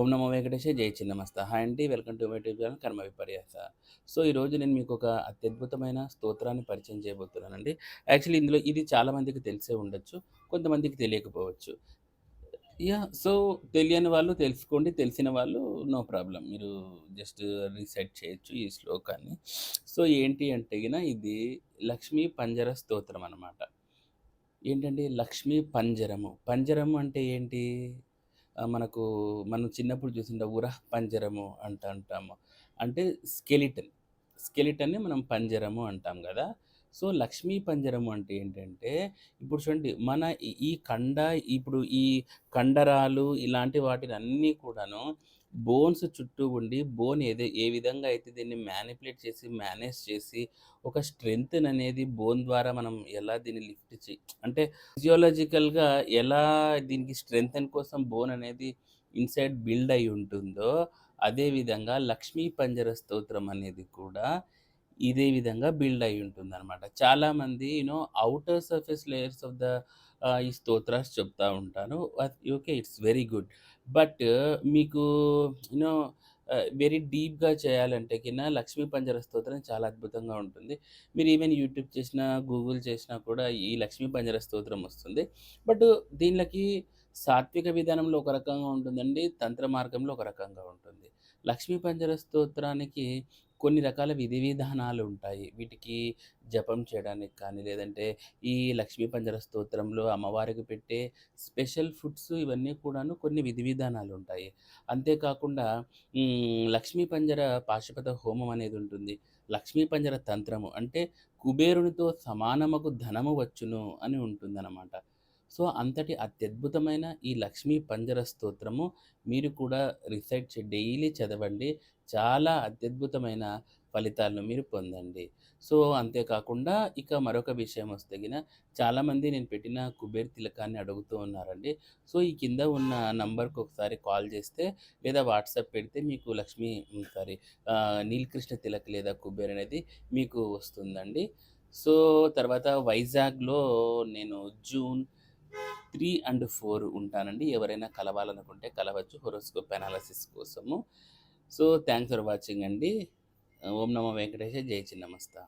ఓం నమో వెంకటేశ జై చిన్నమస్త. హాయ్ అండి welcome to my tube channel Karma Viparyasa. So ఈరోజు నేను మీకు ఒక అత్యద్భుతమైన స్తోత్రాన్ని పరిచయం చేయబోతున్నానండి. యాక్చువల్లీ ఇందులో ఇది చాలామందికి తెలిసే ఉండొచ్చు కొంతమందికి తెలియకపోవచ్చు. యా సో తెలియని వాళ్ళు తెలుసుకోండి తెలిసిన వాళ్ళు నో ప్రాబ్లం. మీరు జస్ట్ రీసెట్ చేయొచ్చు ఈ శ్లోకాన్ని. సో ఏంటి అంటే ఇది లక్ష్మీ పంజర స్తోత్రం అనమాట ఏంటంటే లక్ష్మీ పంజరము? పంజరము అంటే ఏంటి? మనకు మనం చిన్నప్పుడు చూసిన ఉరహ పంజరము అంట అంటాము. అంటే స్కెలిటన్. స్కెలిటన్ని మనం పంజరము అంటాం కదా. సో లక్ష్మీ పంజరము అంటే ఏంటంటే ఇప్పుడు చూడండి మన ఈ కండ ఇప్పుడు ఈ కండరాలు ఇలాంటి వాటిని అన్నీ కూడాను బోన్స్ చుట్టూ ఉండి బోన్ ఏదే ఏ విధంగా అయితే దీన్ని మ్యానిపులేట్ చేసి మేనేజ్ చేసి ఒక స్ట్రెంగ్త్ అనేది బోన్ ద్వారా మనం ఎలా దీన్ని లిఫ్ట్ చే అంటే ఫిజియోలాజికల్గా ఎలా దీనికి స్ట్రెంగ్త్ కోసం బోన్ అనేది ఇన్సైడ్ బిల్డ్ అయి ఉంటుందో అదేవిధంగా లక్ష్మీ పంజర స్తోత్రం అనేది కూడా ఇదే విధంగా బిల్డ్ అయి ఉంటుంది అనమాట చాలామంది you know outer surface layers of the ఈ స్తోత్రాస్ చెప్తా ఉంటాను okay it's very good. But మీకు యూనో వెరీ డీప్గా చేయాలంటే కింద లక్ష్మీ పంజర స్తోత్రం చాలా అద్భుతంగా ఉంటుంది. మీరు ఈవెన్ యూట్యూబ్ చేసినా గూగుల్ చేసినా కూడా ఈ లక్ష్మీ పంజర స్తోత్రం వస్తుంది. బట్ దీనికి సాత్విక విధానంలో ఒక రకంగా ఉంటుందండి తంత్ర మార్గంలో ఒక రకంగా ఉంటుంది. లక్ష్మీ పంజర స్తోత్రానికి కొన్ని రకాల విధి విధానాలు ఉంటాయి. వీటికి జపం చేయడానికి కానీ లేదంటే ఈ లక్ష్మీ పంజర స్తోత్రంలో అమ్మవారికి పెట్టే స్పెషల్ ఫుడ్స్ ఇవన్నీ కూడాను కొన్ని విధి విధానాలు ఉంటాయి. అంతేకాకుండా లక్ష్మీ పంజర పాశుపత హోమం అనేది ఉంటుంది. లక్ష్మీ పంజర తంత్రము అంటే కుబేరునితో సమానమకు ధనము వచ్చును అని ఉంటుందన్నమాట. సో అంతటి అత్యద్భుతమైన ఈ లక్ష్మీ పంజర స్తోత్రము మీరు కూడా రిసైట్ చే డైలీ చదవండి. చాలా అత్యద్భుతమైన ఫలితాలను మీరు పొందండి. సో అంతేకాకుండా ఇక మరొక విషయం వస్తగిన చాలామంది నేను పెట్టిన కుబేర్ తిలకాన్ని అడుగుతూ ఉన్నారండి. సో ఈ కింద ఉన్న నంబర్కి ఒకసారి కాల్ చేస్తే లేదా వాట్సాప్ పెడితే మీకు లక్ష్మి సారీ నీలకృష్ణ తిలక్ లేదా కుబేర్ అనేది మీకు వస్తుందండి. సో తర్వాత వైజాగ్లో నేను జూన్ త్రీ అండ్ ఫోర్ ఉంటానండి. ఎవరైనా కలవాలనుకుంటే కలవచ్చు. హొరోస్కోప్ అనాలసిస్ కోసము. సో థ్యాంక్స్ ఫర్ వాచింగ్ అండి. ఓం నమ వెంకటేశ జై చిన్నమస్తా